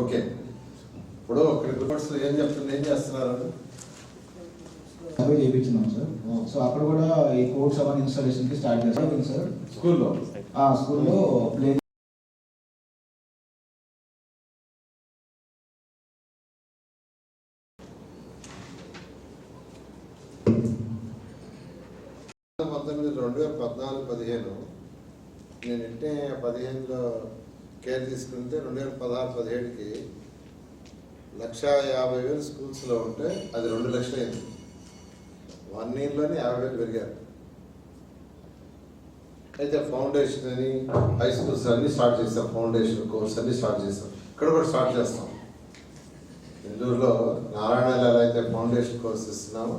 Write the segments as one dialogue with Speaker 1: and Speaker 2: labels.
Speaker 1: Okay. ఇప్పుడు reports ఏం చెప్తుంది ఏం చేస్తున్నారు?
Speaker 2: సర్వే చేయించున్నాం సార్ సో అక్కడ కూడా ఈ కోర్స్ అవన్నీ ఇన్స్టాలేషన్కి స్టార్ట్ చేస్తాం సార్
Speaker 1: స్కూల్లో?
Speaker 2: ఆ స్కూల్లో ప్లే
Speaker 1: పంతొమ్మిది రెండు వేల పద్నాలుగు పదిహేను. నేను ఇంటే పదిహేనులో కేర్ తీసుకుంటే రెండు వేల పదహారు పదిహేడుకి లక్ష యాభై వేలు స్కూల్స్లో ఉంటే అది రెండు లక్షలు అయింది వన్ ఇయర్లోనే యాభై వేలు పెరిగారు. అయితే ఫౌండేషన్ అని హై స్కూల్స్ అన్ని స్టార్ట్ చేస్తాం ఫౌండేషన్ కోర్స్ అన్ని స్టార్ట్ చేస్తాం ఇక్కడ కూడా స్టార్ట్ చేస్తాం. నెల్లూరులో నారాయణలో ఎలా అయితే foundation course ఇస్తున్నామో.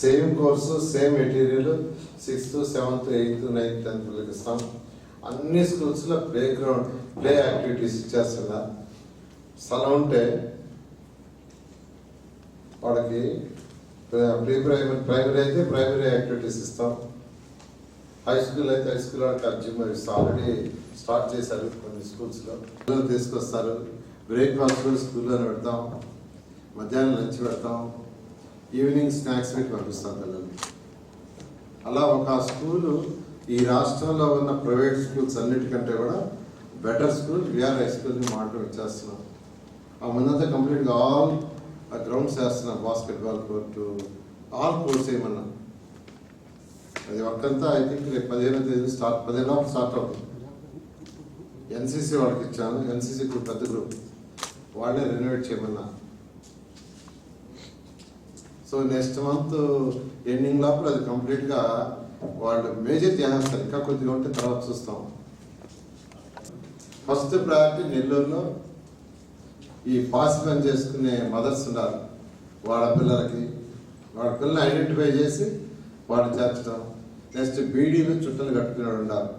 Speaker 1: Same course same material sixth seventh eighth ninth tenth పిల్లలకి ఇస్తాం. అన్ని స్కూల్స్లో ప్లే గ్రౌండ్ ప్లే యాక్టివిటీస్ ఇచ్చేస్తున్నా. స్థలం ఉంటే వాళ్ళకి ప్రీ ప్రైమరీ ప్రైమరీ అయితే ప్రైమరీ యాక్టివిటీస్ ఇస్తాం. హై స్కూల్ అయితే హై స్కూల్ వాళ్ళకి అర్జీ మరి ఆల్రెడీ స్టార్ట్ చేశారు కొన్ని స్కూల్స్లో. పిల్లలు తీసుకొస్తారు. బ్రేక్ఫాస్ట్ స్కూల్లోనే పెడతాం. మధ్యాహ్నం లంచ్ పెడతాం. ఈవినింగ్ స్నాక్స్ పెట్టి పంపిస్తాం పిల్లలు అలా ఒక స్కూలు ఈ రాష్ట్రంలో ఉన్న ప్రైవేట్ స్కూల్స్ అన్నిటికంటే కూడా బెటర్ స్కూల్ విఆర్ హై స్కూల్ని మాట్లాడి వచ్చేస్తున్నాం. ఆ ముందంతా కంప్లీట్గా ఆల్ గ్రౌండ్స్ వేస్తున్నాం బాస్కెట్బాల్ కోర్టు ఆల్ కోర్స్ ఏమన్నా. అది ఒక్కంతా ఐ థింక్ రేపు పదిహేనో తేదీ స్టార్ట్ పదిహేను లోపు స్టార్ట్ అవుతుంది. ఎన్సీసీ వాళ్ళకి ఇచ్చాను ఎన్సీసీ గ్రూప్ పెద్ద గ్రూప్. వాళ్ళే రెనోవేట్ చేయమన్నా. సో నెక్స్ట్ మంత్ ఎండింగ్ లోపల అది కంప్లీట్గా వాళ్ళు మేజర్ చేసేస్తారు ఇంకా కొద్దిగా ఉంటే తర్వాత చూస్తాం. ఫస్ట్ ప్రయారిటీ నెల్లూరులో ఈ పాస్ పని చేసుకునే మదర్స్ ఉన్నారు. వాళ్ళ పిల్లలకి వాళ్ళ పిల్లల్ని ఐడెంటిఫై చేసి వాళ్ళు చేర్చడం. నెక్స్ట్ బీడీలు చుట్టలు కట్టుకునే ఉండాలి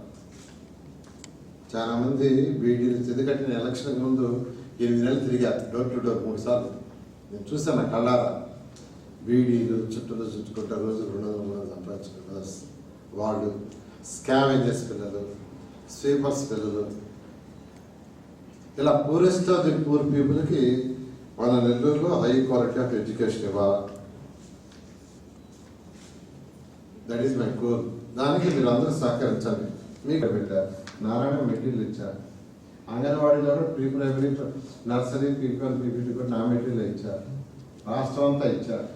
Speaker 1: చాలా మంది బీడీలు ఎందుకంటే నేను ఎలక్షన్ ముందు ఎనిమిది నెలలు తిరిగారు డోర్ టు డోర్ మూడు సార్లు. నేను చూసాను కళ్ళారా. బీడీలు చుట్టలు చుట్టుకుంటా రోజు రెండు వందల వాళ్ళు స్కావెంజర్స్ పిల్లలు స్వీపర్స్ పిల్లలు. ఇలా పూరెస్ట్ ఆఫ్ ది పూర్ పీపుల్కి మన నెల్లూరులో హై క్వాలిటీ ఆఫ్ ఎడ్యుకేషన్ ఇవ్వాలి? దట్ ఈస్ మై గోల్ దానికి మీరు అందరూ సహకరించండి. మీకు పెట్టారు నారాయణ మెటీరియల్ ఇచ్చారు. అంగన్వాడీలో pre primary nursery PPL PPT కూడా నా మెటీరియల్ ఇచ్చారు. రాష్ట్రం అంతా ఇచ్చారు.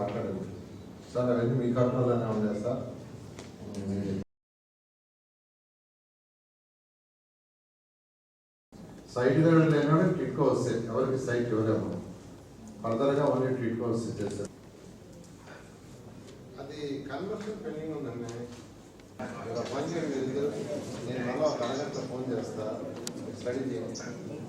Speaker 1: మాట్లాడకూడదు. సార్ అవన్నీ మీ కంట్రోల్లోనే ఉన్నాయి సార్. సైట్ లేనివాడు ట్రీట్కో వస్తాయి. ఎవరికి సైట్ ఇవ్వలేము. ఫర్దర్గా ఓన్లీ ట్రీట్కో వస్తాయి చేస్తారు అది కన్వర్షన్ పెండింగ్ ఉందండి. ఒక పని చేయండి నేను మళ్ళీ ఒక అరగంట ఫోన్ చేస్తా. స్టడీ చేయండి.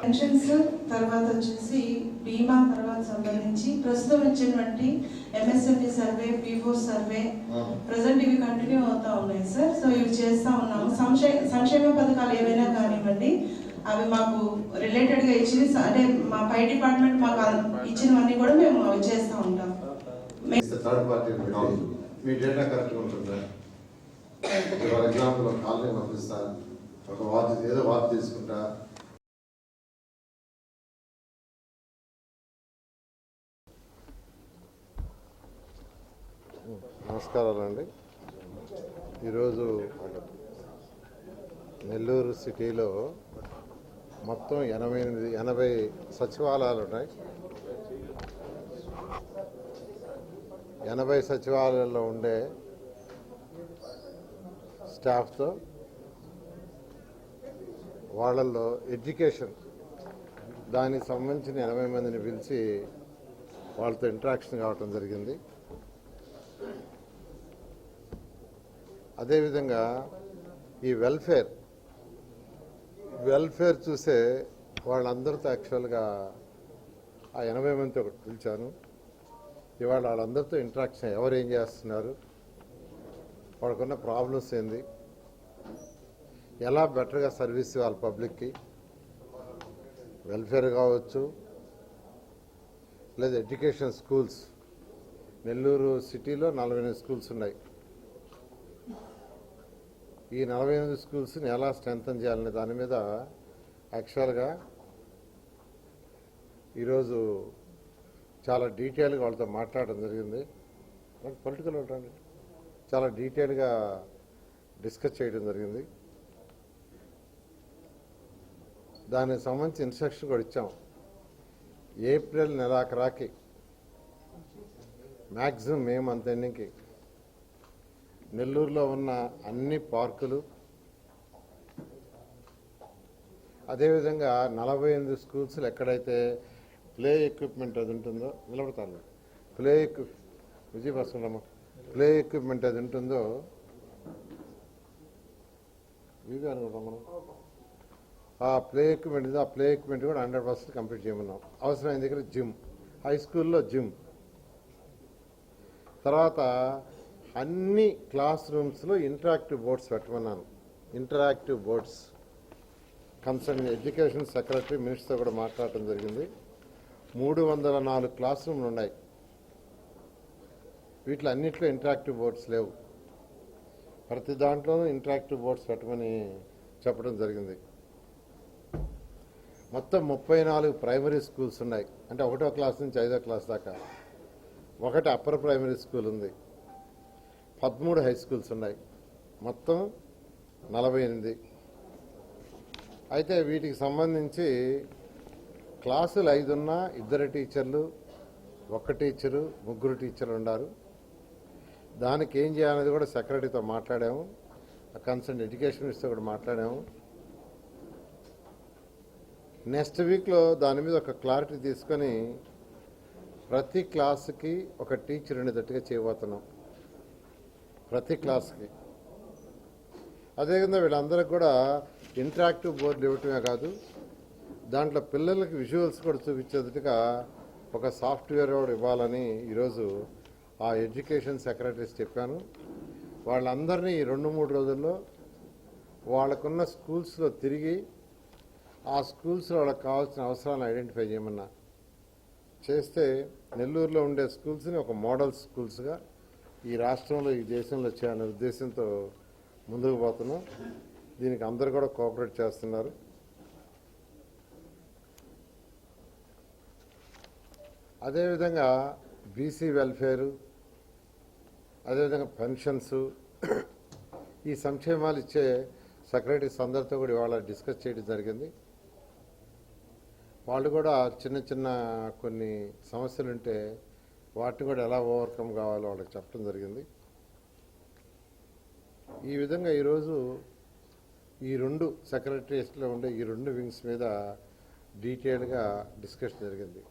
Speaker 3: పెన్షన్స్ తర్వాత వచ్చేసి బీమా తర్వాత సంబంధించి ప్రస్తుతం ఇచ్చినటువంటి MSME survey PO survey. Present ఇవి కంటిన్యూ అవుతా ఉన్నాయి సార్ సో ఇవి చేస్తా ఉన్నాము. సంక్షేమ సంక్షేమ పథకాలు ఏవైనా కానివ్వండి అవి మాకు రిలేటెడ్గా ఇచ్చి అంటే మా పై డిపార్ట్మెంట్ మాకు ఇచ్చినవన్నీ కూడా మేము అవి చేస్తా ఉంటాం. మే-
Speaker 1: డేటా కరెక్ట్గా ఉంటుందా? ఫర్ ఎగ్జాంపుల్ కాలనీ పంపిస్తా ఒక వాచ్ ఏదో వాచ్ తీసుకుంటా. నమస్కారాలండి ఈరోజు నెల్లూరు సిటీలో మొత్తం ఎనభై ఎనిమిది ఎనభై సచివాలయాలు ఉన్నాయి. ఎనభై సచివాలయాల్లో ఉండే స్టాఫ్తో వాళ్ళల్లో ఎడ్యుకేషన్ దానికి సంబంధించిన ఎనభై మందిని పిలిచి వాళ్ళతో ఇంటరాక్షన్ కావటం జరిగింది. అదేవిధంగా ఈ వెల్ఫేర్ వెల్ఫేర్ చూసే వాళ్ళందరితో యాక్చువల్గా ఆ ఎనభై మందితో ఒకటి పిలిచాను. ఇవాళ వాళ్ళందరితో ఇంటరాక్షన్ ఎవరు ఏం చేస్తున్నారు? వాళ్ళకున్న ప్రాబ్లమ్స్ ఏంది? ఎలా బెటర్గా సర్వీస్ ఇవ్వాలి పబ్లిక్కి? వెల్ఫేర్ కావచ్చు లేదా ఎడ్యుకేషన్ స్కూల్స్. నెల్లూరు సిటీలో నలభై ఎనిమిది స్కూల్స్ ఉన్నాయి. ఈ నలభై ఎనిమిది స్కూల్స్ని ఎలా స్ట్రెంథన్ చేయాలనే దాని మీద యాక్చువల్గా ఈరోజు చాలా డీటెయిల్గా వాళ్ళతో మాట్లాడడం జరిగింది. పొలిటికల్ ఉంటాండి చాలా డీటెయిల్గా డిస్కస్ చేయడం జరిగింది. దానికి సంబంధించి ఇన్స్ట్రక్షన్ కూడా ఇచ్చాం ఏప్రిల్ నెలాఖరాకి. మ్యాక్సిమం మేము మంత్ ఎండింగ్కి నెల్లూరులో ఉన్న అన్ని పార్కులు. అదేవిధంగా నలభై ఎనిమిది స్కూల్స్లో ఎక్కడైతే ప్లే ఎక్విప్మెంట్ అది ఉంటుందో నిలబడతాను play equip Vijayabhaskaramma play equipment అది ఉంటుందో ఇవి అనుకుంటాం మనం ఆ ప్లే ఎక్విప్మెంట్ ఆ ప్లే ఎక్విప్మెంట్ కూడా హండ్రెడ్ పర్సెంట్ కంప్లీట్ చేయమన్నాం. అవసరమైన దగ్గర జిమ్ హై స్కూల్లో జిమ్ తర్వాత అన్ని క్లాస్ రూమ్స్లో interactive boards పెట్టమన్నాను. Interactive boards concern education secretary మినిస్టర్తో కూడా మాట్లాడటం జరిగింది. మూడు వందల నాలుగు క్లాస్ రూమ్లు ఉన్నాయి. వీటిలో అన్నిట్లో ఇంటరాక్టివ్ బోర్డ్స్ లేవు. ప్రతి దాంట్లోనూ ఇంటరాక్టివ్ బోర్డ్స్ పెట్టమని చెప్పడం జరిగింది. మొత్తం ముప్పై నాలుగు ప్రైమరీ స్కూల్స్ ఉన్నాయి. అంటే ఒకటో క్లాస్ నుంచి ఐదో క్లాస్ దాకా. ఒకటి అప్పర్ ప్రైమరీ స్కూల్ ఉంది. పదమూడు హై స్కూల్స్ ఉన్నాయి. మొత్తం నలభై ఎనిమిది. అయితే వీటికి సంబంధించి క్లాసులు ఐదున్న ఇద్దరు టీచర్లు ఒక్క టీచరు ముగ్గురు టీచర్లు ఉన్నారు దానికి ఏం చేయాలనేది కూడా సెక్రటరీతో మాట్లాడాము. కన్సర్న్ ఎడ్యుకేషన్ మినిస్టర్ కూడా మాట్లాడాము. నెక్స్ట్ వీక్లో దాని మీద ఒక క్లారిటీ తీసుకొని ప్రతి క్లాసుకి ఒక టీచర్ ఉండేటట్టుగా చేయబోతున్నాం. ప్రతి క్లాస్కి. అదేవిధంగా వీళ్ళందరికీ కూడా ఇంటరాక్టివ్ బోర్డులు ఇవ్వటమే కాదు దాంట్లో పిల్లలకి విజువల్స్ కూడా చూపించేటట్టుగా ఒక సాఫ్ట్వేర్ కూడా ఇవ్వాలని ఈరోజు ఆ ఎడ్యుకేషన్ సెక్రటరీస్ చెప్పాను. వాళ్ళందరినీ ఈ రెండు మూడు రోజుల్లో వాళ్ళకున్న స్కూల్స్లో తిరిగి ఆ స్కూల్స్లో వాళ్ళకి కావాల్సిన అవసరాలను ఐడెంటిఫై చేయమన్నా. చేస్తే నెల్లూరులో ఉండే స్కూల్స్ని ఒక మోడల్ స్కూల్స్గా ఈ రాష్ట్రంలో ఈ దేశంలో చేయాలనే ఉద్దేశంతో ముందుకు పోతున్నాం. దీనికి అందరు కూడా కోఆపరేట్ చేస్తున్నారు. అదేవిధంగా బీసీ వెల్ఫేరు అదేవిధంగా పెన్షన్స్ ఈ సంక్షేమాలు ఇచ్చే సెక్రటరీస్ అందరితో కూడా ఇవాళ డిస్కస్ చేయడం జరిగింది. వాళ్ళు కూడా చిన్న చిన్న కొన్ని సమస్యలు ఉంటే వాటిని కూడా ఎలా ఓవర్కమ్ కావాలో వాళ్ళకి చెప్పడం జరిగింది. ఈ విధంగా ఈరోజు ఈ రెండు సెక్రటరీస్లో ఉండే ఈ రెండు వింగ్స్ మీద డీటెయిల్గా డిస్కషన్ జరిగింది.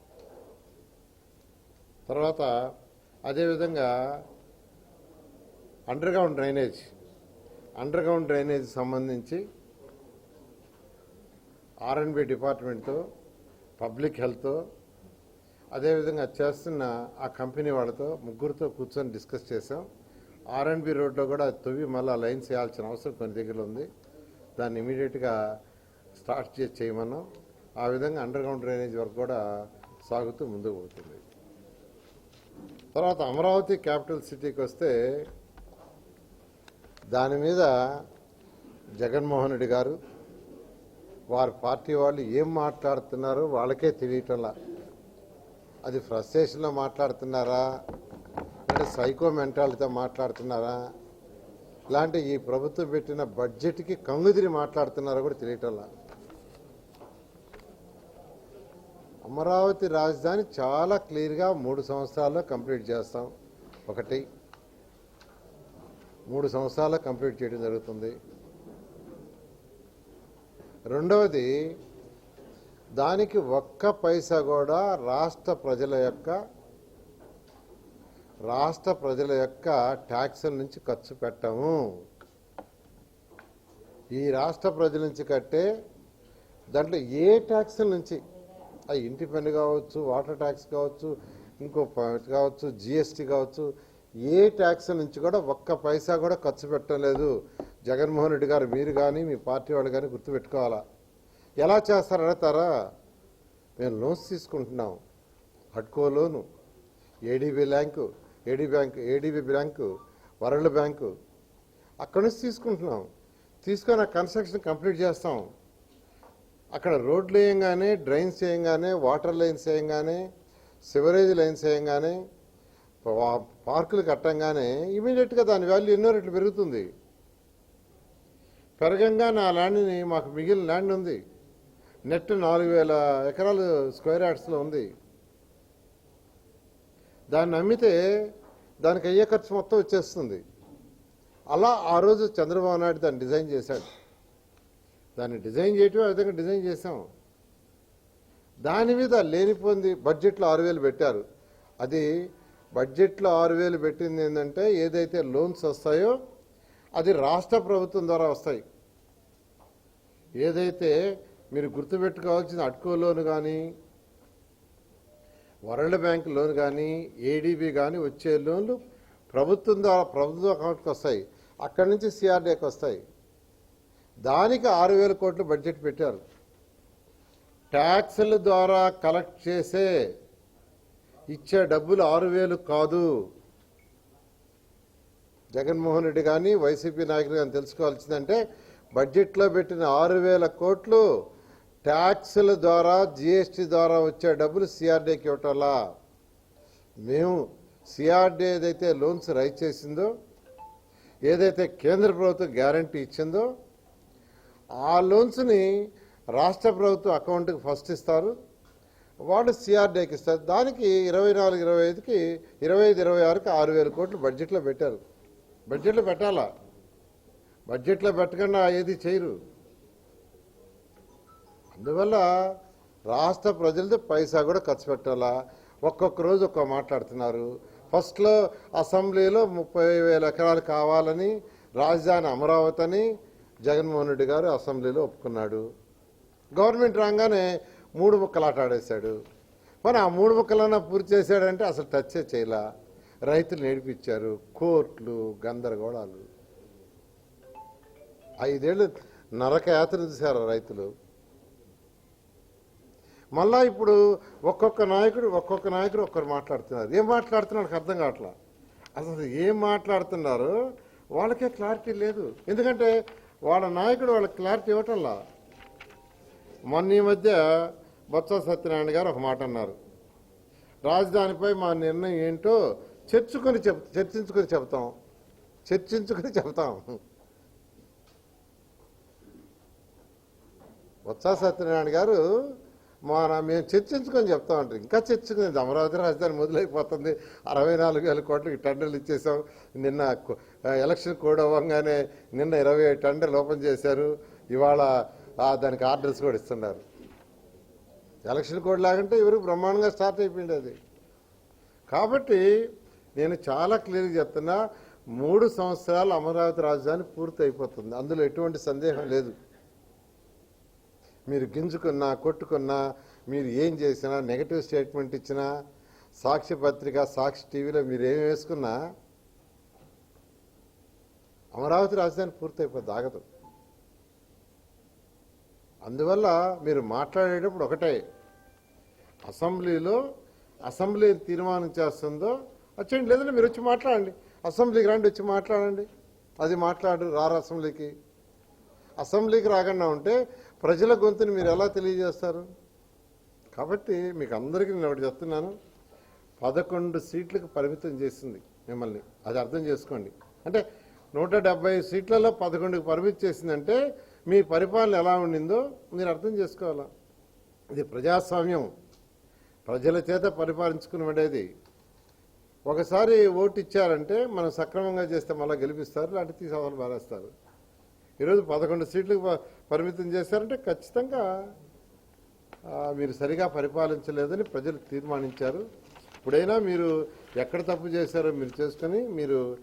Speaker 1: తర్వాత అదేవిధంగా under ground drainage underground drainage సంబంధించి ఆర్ఎన్బి డిపార్ట్మెంట్తో పబ్లిక్ హెల్త్ అదేవిధంగా చేస్తున్న ఆ కంపెనీ వాళ్ళతో ముగ్గురితో కూర్చొని డిస్కస్ చేసాం ఆర్ఎన్బి రోడ్లో కూడా తొవ్వి మళ్ళీ లైన్స్ చేయాల్సిన అవసరం కొన్ని దగ్గర ఉంది. దాన్ని ఇమీడియట్గా స్టార్ట్ చేసి చేయమన్నాం. ఆ విధంగా అండర్ గ్రౌండ్ డ్రైనేజ్ వరకు కూడా సాగుతూ ముందుకు పోతుంది. తర్వాత అమరావతి క్యాపిటల్ సిటీకి వస్తే దాని మీద జగన్మోహన్ రెడ్డి గారు వారి పార్టీ వాళ్ళు ఏం మాట్లాడుతున్నారో వాళ్ళకే తెలియటంలా. అది ఫ్రస్ట్రేషన్లో మాట్లాడుతున్నారా? అంటే సైకో మెంటాలిటీతో మాట్లాడుతున్నారా? ఇలాంటి ఈ ప్రభుత్వం పెట్టిన బడ్జెట్కి కంగుదిరి మాట్లాడుతున్నారో కూడా తెలియటంలా. అమరావతి రాజధాని చాలా క్లియర్గా మూడు సంవత్సరాల్లో కంప్లీట్ చేస్తాం. ఒకటి మూడు సంవత్సరాల్లో కంప్లీట్ చేయడం జరుగుతుంది. రెండవది దానికి ఒక్క పైసా కూడా రాష్ట్ర ప్రజల యొక్క రాష్ట్ర ప్రజల యొక్క ట్యాక్సుల నుంచి ఖర్చు పెట్టము. ఈ రాష్ట్ర ప్రజల నుంచి కట్టే దాంట్లో ఏ ట్యాక్సుల నుంచి ఆ ఇంటి పన్ను కావచ్చు వాటర్ ట్యాక్స్ కావచ్చు ఇంకో కావచ్చు జిఎస్టీ కావచ్చు ఏ ట్యాక్స్ నుంచి కూడా ఒక్క పైసా కూడా ఖర్చు పెట్టలేదు జగన్మోహన్ రెడ్డి గారు మీరు కానీ మీ పార్టీ వాళ్ళు కానీ గుర్తుపెట్టుకోవాలా? ఎలా చేస్తారడతారా మేము లోన్స్ తీసుకుంటున్నాం. హడ్కో loan ADB bank AD bank ADB bank world bank. అక్కడి నుంచి తీసుకుంటున్నాం. తీసుకొని ఆ కన్స్ట్రక్షన్ కంప్లీట్ చేస్తాం. అక్కడ రోడ్లు వేయంగానే డ్రైన్స్ వేయంగానే వాటర్ లైన్స్ వేయంగానే సివరేజ్ లైన్స్ వేయంగానే పార్కులు కట్టంగానే ఇమీడియట్గా దాని వాల్యూ ఎన్నో రెట్లు పెరుగుతుంది. పెరగంగా నా ల్యాండ్ని మాకు మిగిలిన ల్యాండ్ ఉంది. నెట్ నాలుగు వేల ఎకరాలు స్క్వేర్ యార్డ్స్లో ఉంది. దాన్ని అమ్మితే దానికి అయ్యే ఖర్చు మొత్తం వచ్చేస్తుంది. అలా ఆ రోజు చంద్రబాబు నాయుడు దాన్ని డిజైన్ చేశాడు. దాన్ని డిజైన్ చేయటం ఆ విధంగా డిజైన్ చేసాం దాని మీద లేనిపోయింది బడ్జెట్లో ఆరు వేలు పెట్టారు. అది బడ్జెట్లో ఆరు వేలు పెట్టింది ఏంటంటే ఏదైతే లోన్స్ వస్తాయో అది రాష్ట్ర ప్రభుత్వం ద్వారా వస్తాయి. ఏదైతే మీరు గుర్తుపెట్టుకోవాల్సిన అట్కో లోన్ కానీ వరల్డ్ బ్యాంక్ లోన్ కానీ ఏడీబీ కానీ వచ్చే లోన్లు ప్రభుత్వం ద్వారా ప్రభుత్వ అకౌంట్కి వస్తాయి. అక్కడి నుంచి సిఆర్డీకి వస్తాయి. దానికి ఆరు వేల కోట్లు బడ్జెట్ పెట్టారు. ట్యాక్సుల ద్వారా కలెక్ట్ చేసే ఇచ్చే డబ్బులు ఆరు వేలు కాదు. జగన్మోహన్ రెడ్డి కానీ వైసీపీ నాయకులు కానీ తెలుసుకోవాల్సిందంటే బడ్జెట్లో పెట్టిన ఆరు వేల కోట్లు ట్యాక్సుల ద్వారా జిఎస్టీ ద్వారా వచ్చే డబ్బులు సిఆర్డీకి ఇవ్వటంలా. మేము సిఆర్డీ ఏదైతే లోన్స్ రైజ్ చేసిందో ఏదైతే కేంద్ర ప్రభుత్వం గ్యారంటీ ఇచ్చిందో ఆ లోన్స్ని రాష్ట్ర ప్రభుత్వం అకౌంట్కి ఫస్ట్ ఇస్తారు. వాళ్ళు సిఆర్డీకి ఇస్తారు. దానికి ఇరవై నాలుగు ఇరవై ఐదుకి ఇరవై ఐదు ఇరవై ఆరుకి ఆరు వేల కోట్లు బడ్జెట్లో పెట్టారు. బడ్జెట్లో పెట్టాలా? బడ్జెట్లో పెట్టకుండా ఏది చేయరు. అందువల్ల రాష్ట్ర ప్రజలతో పైసా కూడా ఖర్చు పెట్టాలా? ఒక్కొక్క రోజు ఒక్క మాట్లాడుతున్నారు ఫస్ట్లో అసెంబ్లీలో ముప్పై వేల ఎకరాలు కావాలని రాజధాని అమరావతి అని జగన్మోహన్ రెడ్డి గారు అసెంబ్లీలో ఒప్పుకున్నాడు. గవర్నమెంట్ రాగానే మూడు ముక్కలు ఆట ఆడేశాడు. మరి ఆ మూడు ముక్కలన్నా పూర్తి చేశాడంటే అసలు టచ్చే చేయలే. రైతులు నేర్పించారు కోర్టులు గందరగోళాలు. ఐదేళ్ళు నరక యాత్ర చూశారు రైతులు. మళ్ళా ఇప్పుడు ఒక్కొక్క నాయకుడు ఒక్కొక్క నాయకుడు ఒక్కరు మాట్లాడుతున్నారు. ఏం మాట్లాడుతున్నారు? అర్థం కావట్లా. అసలు ఏం మాట్లాడుతున్నారు వాళ్ళకే క్లారిటీ లేదు. ఎందుకంటే వాళ్ళ నాయకుడు వాళ్ళకి క్లారిటీ ఇవ్వటంలా. మొన్న ఈ మధ్య బొత్స సత్యనారాయణ గారు ఒక మాట అన్నారు. రాజధానిపై మా నిర్ణయం ఏంటో చర్చుకొని చెప్ చర్చించుకొని చెప్తాం చర్చించుకొని చెప్తాం బొత్స సత్యనారాయణ గారు మా మేము చర్చించుకొని చెప్తా ఉంటారు ఇంకా చర్చించుకుంది అమరావతి రాజధాని మొదలైపోతుంది. అరవై నాలుగు వేల కోట్లకి టెండర్లు ఇచ్చేసాం నిన్న ఎలక్షన్ కోడ్ అవ్వగానే నిన్న ఇరవై ఐదు టెండర్లు ఓపెన్ చేశారు. ఇవాళ దానికి ఆర్డర్స్ కూడా ఇస్తున్నారు. ఎలక్షన్ కోడ్ లాగంటే ఎవరు బ్రహ్మాండంగా స్టార్ట్ అయిపోయింది అది. కాబట్టి నేను చాలా క్లియర్గా చెప్తున్నా మూడు సంవత్సరాలు అమరావతి రాజధాని పూర్తి అయిపోతుంది అందులో ఎటువంటి సందేహం లేదు. మీరు గింజుకున్నా కొట్టుకున్నా మీరు ఏం చేసినా నెగటివ్ స్టేట్మెంట్ ఇచ్చినా సాక్షి పత్రిక సాక్షి టీవీలో మీరు ఏం వేసుకున్నా అమరావతి రాజధాని పూర్తయిపోద్ది ఆగదు. అందువల్ల మీరు మాట్లాడేటప్పుడు ఒకటే అసెంబ్లీలో అసెంబ్లీ తీర్మానం చేస్తుందో వచ్చేయండి లేదంటే మీరు వచ్చి మాట్లాడండి. అసెంబ్లీకి రండి వచ్చి మాట్లాడండి. అది మాట్లాడు రారు అసెంబ్లీకి. అసెంబ్లీకి రాకుండా ఉంటే ప్రజల గొంతుని మీరు ఎలా తెలియజేస్తారు? కాబట్టి మీకు అందరికీ నేను ఒకటి చెప్తున్నాను. పదకొండు సీట్లకు పరిమితం చేసింది మిమ్మల్ని. అది అర్థం చేసుకోండి. అంటే నూట డెబ్బై సీట్లలో పదకొండుకు పరిమితి చేసిందంటే మీ పరిపాలన ఎలా ఉండిందో మీరు అర్థం చేసుకోవాలా? ఇది ప్రజాస్వామ్యం. ప్రజల చేత పరిపాలించుకునేది ఒకసారి ఓటు ఇచ్చారంటే మనం సక్రమంగా చేస్తే మళ్ళీ గెలిపిస్తారు లాంటి తీసేవాళ్ళు మారేస్తారు. ఈరోజు పదకొండు సీట్లకు ప- పరిమితం చేశారంటే ఖచ్చితంగా మీరు సరిగా పరిపాలించలేదని ప్రజలు తీర్మానించారు. ఇప్పుడైనా మీరు ఎక్కడ తప్పు చేశారో మీరు చేసుకొని మీరు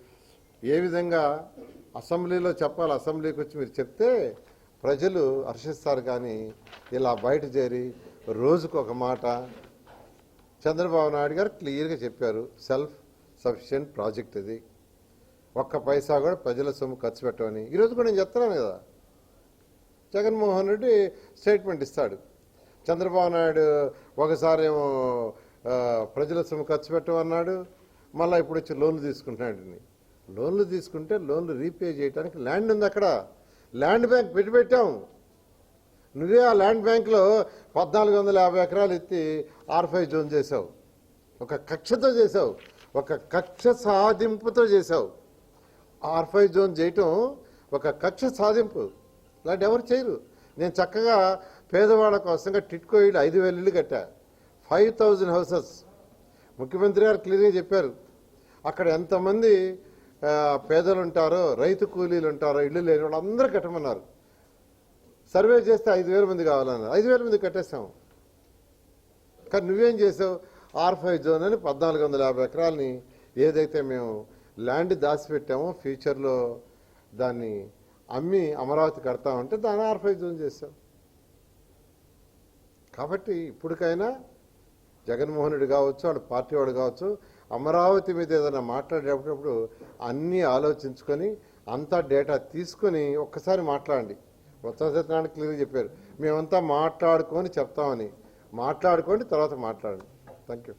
Speaker 1: ఏ విధంగా అసెంబ్లీలో చెప్పాలి అసెంబ్లీకి వచ్చి మీరు చెప్తే ప్రజలు హర్షిస్తారు కానీ ఇలా బయట చేరి రోజుకు ఒక మాట చంద్రబాబు నాయుడు గారు క్లియర్గా చెప్పారు సెల్ఫ్ సఫిషియెంట్ ప్రాజెక్ట్ ఇది. ఒక్క పైసా కూడా ప్రజల సొమ్ము ఖర్చు పెట్టమని. ఈరోజు కూడా నేను చెప్తున్నాను కదా. జగన్మోహన్ రెడ్డి స్టేట్మెంట్ ఇస్తాడు. చంద్రబాబు నాయుడు ఒకసారి ఏమో ప్రజల సొమ్ము ఖర్చు పెట్టమన్నాడు. మళ్ళీ ఇప్పుడు వచ్చి లోన్లు తీసుకుంటున్నాడు లోన్లు తీసుకుంటే లోన్లు రీపే చేయడానికి ల్యాండ్ ఉంది అక్కడ. ల్యాండ్ బ్యాంక్ పెట్టి పెట్టాం. నువ్వే ఆ ల్యాండ్ బ్యాంక్లో పద్నాలుగు వందల యాభై ఎకరాలు ఎత్తి ఆర్ఫై జోన్ చేసావు ఒక కక్షతో చేసావు ఒక కక్ష సాధింపుతో చేసావు ఆర్ఫై జోన్ చేయటం ఒక కక్ష సాధింపు. ఇలాంటి ఎవరు చేయరు. నేను చక్కగా పేదవాళ్ళ కోసంగా టిట్కో ఇల్లు ఐదు వేలు ఇల్లు కట్టా. Five thousand houses. ముఖ్యమంత్రి గారు క్లియర్గా చెప్పారు. అక్కడ ఎంతమంది పేదలు ఉంటారో రైతు కూలీలు ఉంటారో ఇల్లు లేని వాళ్ళు అందరూ కట్టమన్నారు. సర్వే చేస్తే ఐదు వేల మంది కావాలన్నారు. ఐదు వేల మంది కట్టేస్తాము కానీ నువ్వేం చేసావు? ఆర్ ఫైవ్ జోన్ అని పద్నాలుగు వందల యాభై ఎకరాలని ఏదైతే మేము ల్యాండ్ దాచిపెట్టామో ఫ్యూచర్లో దాన్ని అమ్మి అమరావతి కడతామంటే దాన్ని ఆర్ ఫైవ్ జోన్ చేసాం కాబట్టి ఇప్పటికైనా జగన్మోహన్ రెడ్డి కావచ్చు వాడు పార్టీ వాడు కావచ్చు అమరావతి మీద ఏదైనా మాట్లాడేటప్పుడు అన్నీ ఆలోచించుకొని అంతా డేటా తీసుకొని ఒక్కసారి మాట్లాడండి. ఉత్తర సత్యనారాయణ క్లియర్గా చెప్పారు. మేమంతా మాట్లాడుకొని చెప్తామని. మాట్లాడుకోండి తర్వాత మాట్లాడండి. Thank you